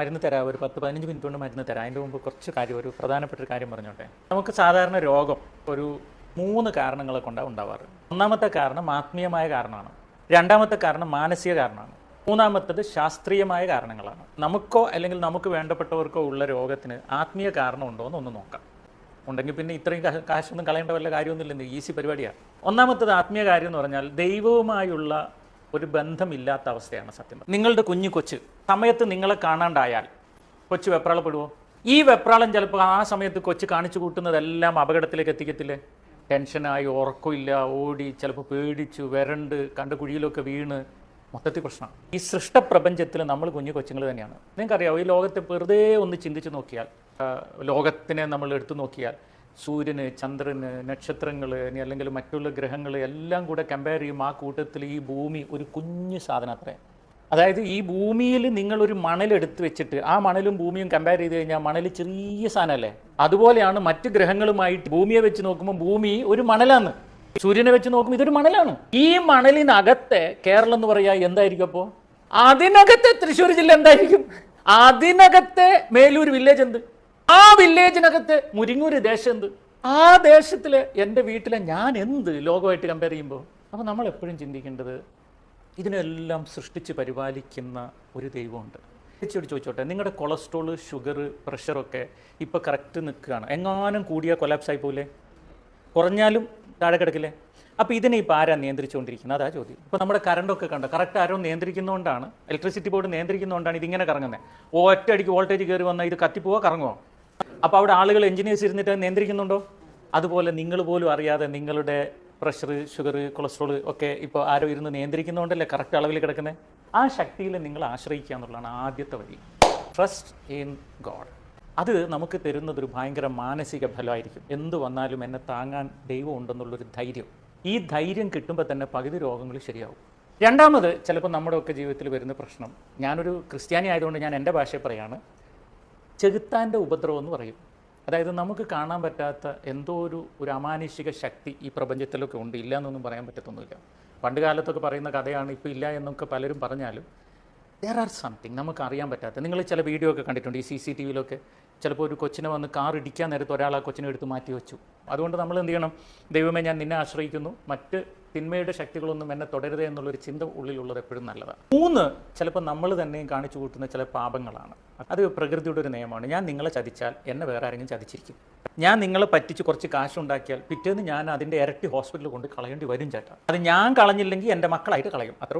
മരുന്ന് തരാം ഒരു പത്ത് പതിനഞ്ച് മിനിറ്റ് കൊണ്ട് മരുന്ന് തരാം. അതിന്റെ മുമ്പ് കുറച്ച് കാര്യം ഒരു പ്രധാനപ്പെട്ട ഒരു കാര്യം പറഞ്ഞോട്ടെ. നമുക്ക് സാധാരണ രോഗം ഒരു മൂന്ന് കാരണങ്ങളെ കൊണ്ടാണ് ഉണ്ടാവാറ്. ഒന്നാമത്തെ കാരണം ആത്മീയമായ കാരണമാണ്. രണ്ടാമത്തെ കാരണം മാനസിക കാരണമാണ്. മൂന്നാമത്തത് ശാസ്ത്രീയമായ കാരണങ്ങളാണ്. നമുക്കോ അല്ലെങ്കിൽ നമുക്ക് വേണ്ടപ്പെട്ടവർക്കോ ഉള്ള രോഗത്തിന് ആത്മീയ കാരണം ഉണ്ടോ എന്ന് ഒന്ന് നോക്കാം. ഉണ്ടെങ്കിൽ പിന്നെ ഇത്രയും കാശൊന്നും കളയേണ്ട വല്ല കാര്യമൊന്നുമില്ല ഈസി പരിപാടിയാണ്. ഒന്നാമത്തത് ആത്മീയ കാര്യം എന്ന് പറഞ്ഞാൽ ദൈവവുമായുള്ള ഒരു ബന്ധമില്ലാത്ത അവസ്ഥയാണ് സത്യം നിങ്ങളുടെ കുഞ്ഞു കൊച്ച് സമയത്ത് നിങ്ങളെ കാണാണ്ടായാൽ കൊച്ച് വെപ്രാളപ്പെടുവോ ഈ വെപ്രാളം ചിലപ്പോൾ ആ സമയത്ത് കൊച്ച് കാണിച്ചു കൂട്ടുന്നതെല്ലാം അപകടത്തിലേക്ക് എത്തിക്കത്തില്ലേ? ടെൻഷനായി ഉറക്കമില്ല ഓടി ചിലപ്പോൾ പേടിച്ചു വരണ്ട് കണ്ട കുഴിയിലൊക്കെ വീണ്. മൊത്തത്തിൽ പ്രശ്നം ഈ സൃഷ്ടപ്രപഞ്ചത്തിൽ നമ്മൾ കുഞ്ഞു കൊച്ചുങ്ങൾ തന്നെയാണ്. നിങ്ങൾക്കറിയാവോ ഈ ലോകത്തെ വെറുതെ ഒന്ന് ചിന്തിച്ച് നോക്കിയാൽ ലോകത്തിനെ നമ്മൾ എടുത്തു നോക്കിയാൽ സൂര്യന് ചന്ദ്രന് നക്ഷത്രങ്ങൾ ഇനി അല്ലെങ്കിൽ മറ്റുള്ള ഗ്രഹങ്ങൾ എല്ലാം കൂടെ കമ്പയർ ചെയ്യും ആ കൂട്ടത്തിൽ ഈ ഭൂമി ഒരു കുഞ്ഞു സാധനം അത്രേ. അതായത് ഈ ഭൂമിയിൽ നിങ്ങളൊരു മണലെടുത്ത് വെച്ചിട്ട് ആ മണലും ഭൂമിയും കമ്പയർ ചെയ്ത് കഴിഞ്ഞാൽ മണൽ ചെറിയ സാധനമല്ലേ അതുപോലെയാണ് മറ്റ് ഗ്രഹങ്ങളുമായിട്ട് ഭൂമിയെ വെച്ച് നോക്കുമ്പോൾ ഭൂമി ഒരു മണലാണ്. സൂര്യനെ വെച്ച് നോക്കുമ്പോൾ ഇതൊരു മണലാണ്. ഈ മണലിനകത്തെ കേരളം എന്ന് പറയാ എന്തായിരിക്കും അപ്പോൾ അതിനകത്തെ തൃശ്ശൂർ ജില്ല എന്തായിരിക്കും? അതിനകത്തെ മേലൂർ വില്ലേജ് എന്ത്? ആ വില്ലേജിനകത്ത് മുരിങ്ങൂര് ദേശം എന്ത് ആ ദേശത്തിൽ എന്റെ വീട്ടിലെ ഞാൻ എന്ത് ലോകമായിട്ട് കമ്പയർ ചെയ്യുമ്പോൾ അപ്പോൾ നമ്മൾ എപ്പോഴും ചിന്തിക്കേണ്ടത് ഇതിനെല്ലാം സൃഷ്ടിച്ച് പരിപാലിക്കുന്ന ഒരു ദൈവമുണ്ട്. തിരിച്ചോട് ചോദിച്ചോട്ടെ നിങ്ങളുടെ കൊളസ്ട്രോൾ ഷുഗർ പ്രഷറൊക്കെ ഇപ്പോൾ കറക്റ്റ് നിൽക്കുകയാണ്. എങ്ങാനും കൂടിയാൽ കൊലാപ്സ് ആയി പോലെ കുറഞ്ഞാലും താഴെ കിടക്കില്ലേ? അപ്പോൾ ഇതിനെ ഇപ്പോൾ ആരാ നിയന്ത്രിച്ചുകൊണ്ടിരിക്കുന്നത്? അതാ ചോദ്യം. ഇപ്പോൾ നമ്മുടെ കറണ്ടൊക്കെ കണ്ടോ? കറക്റ്റ് ആരോ നിയന്ത്രിക്കുന്നതുകൊണ്ടാണ് ഇലക്ട്രിസിറ്റി ബോർഡ് നിയന്ത്രിക്കുന്നതുകൊണ്ടാണ് ഇതിങ്ങനെ കറങ്ങുന്നത് ഒറ്റ അടിക്ക് വോൾട്ടേജ് കയറി വന്നാൽ ഇത് കത്തിപ്പോവോ കറങ്ങുമോ അപ്പോൾ അവിടെ ആളുകൾ എഞ്ചിനീയേഴ്സ് ഇരുന്നിട്ട് നിയന്ത്രിക്കുന്നുണ്ടോ? അതുപോലെ നിങ്ങൾ പോലും അറിയാതെ നിങ്ങളുടെ പ്രഷർ ഷുഗർ കൊളസ്ട്രോൾ ഒക്കെ ഇപ്പോൾ ആരോ ഇരുന്ന് നിയന്ത്രിക്കുന്നതുകൊണ്ടല്ലേ കറക്റ്റ് അളവിൽ കിടക്കുന്നത് ആ ശക്തിയിൽ നിങ്ങൾ ആശ്രയിക്കുക എന്നുള്ളതാണ് ആദ്യത്തെ വഴി. ട്രസ്റ്റ് ഇൻ ഗോഡ് അത് നമുക്ക് തരുന്നത് ഒരു ഭയങ്കര മാനസിക ഫലമായിരിക്കും. എന്ത് വന്നാലും എന്നെ താങ്ങാൻ ദൈവം ഉണ്ടെന്നുള്ളൊരു ധൈര്യം. ഈ ധൈര്യം കിട്ടുമ്പോൾ തന്നെ പകുതി രോഗങ്ങൾ ശരിയാവും. രണ്ടാമത് ചിലപ്പോൾ നമ്മുടെയൊക്കെ ജീവിതത്തിൽ വരുന്ന പ്രശ്നം ഞാനൊരു ക്രിസ്ത്യാനി ആയതുകൊണ്ട് ഞാൻ എന്റെ ഭാഷയെ പറയാണ് ചെകുത്താന്റെ ഉപദ്രവം എന്ന് പറയും. അതായത് നമുക്ക് കാണാൻ പറ്റാത്ത എന്തോ ഒരു ഒരു അമാനുഷിക ശക്തി ഈ പ്രപഞ്ചത്തിലൊക്കെ ഉണ്ട്. ഇല്ല എന്നൊന്നും പറയാൻ പറ്റത്തൊന്നുമില്ല. പണ്ട് കാലത്തൊക്കെ പറയുന്ന കഥയാണ് ഇപ്പോൾ ഇല്ല എന്നൊക്കെ പലരും പറഞ്ഞാലും ദർ ആർ സംതിങ് നമുക്ക് അറിയാൻ പറ്റാത്ത. നിങ്ങൾ ചില വീഡിയോ ഒക്കെ കണ്ടിട്ടുണ്ട് ഈ സി സി ടി വിയിലൊക്കെ ചിലപ്പോൾ ഒരു കൊച്ചിനെ വന്ന് കാർ ഇടിക്കാൻ നേരത്ത് ഒരാൾ ആ കൊച്ചിനെ എടുത്ത് മാറ്റി വെച്ചു. അതുകൊണ്ട് നമ്മൾ എന്ത് ചെയ്യണം? ദൈവമേ ഞാൻ നിന്നെ ആശ്രയിക്കുന്നു. മറ്റ് തിന്മയുടെ ശക്തികളൊന്നും എന്നെ തുടരുതേ എന്നുള്ളൊരു ചിന്ത ഉള്ളിലുള്ളത് എപ്പോഴും നല്ലതാണ് മൂന്ന് ചിലപ്പോൾ നമ്മൾ തന്നെയും കാണിച്ചു കൂട്ടുന്ന ചില പാപങ്ങളാണ്. അത് പ്രകൃതിയുടെ ഒരു നിയമമാണ്. ഞാൻ നിങ്ങളെ ചതിച്ചാൽ എന്നെ വേറെ ആരെങ്കിലും ചതിച്ചിരിക്കും. ഞാൻ നിങ്ങളെ പറ്റിച്ച് കുറച്ച് കാശുണ്ടാക്കിയാൽ പിറ്റേന്ന് ഞാൻ അതിന്റെ ഇരട്ടി ഹോസ്പിറ്റലിൽ കൊണ്ട് കളയേണ്ടി വരും ചേട്ടാ. അത് ഞാൻ കളഞ്ഞില്ലെങ്കിൽ എന്റെ മക്കളായിട്ട് കളയും. അത്ര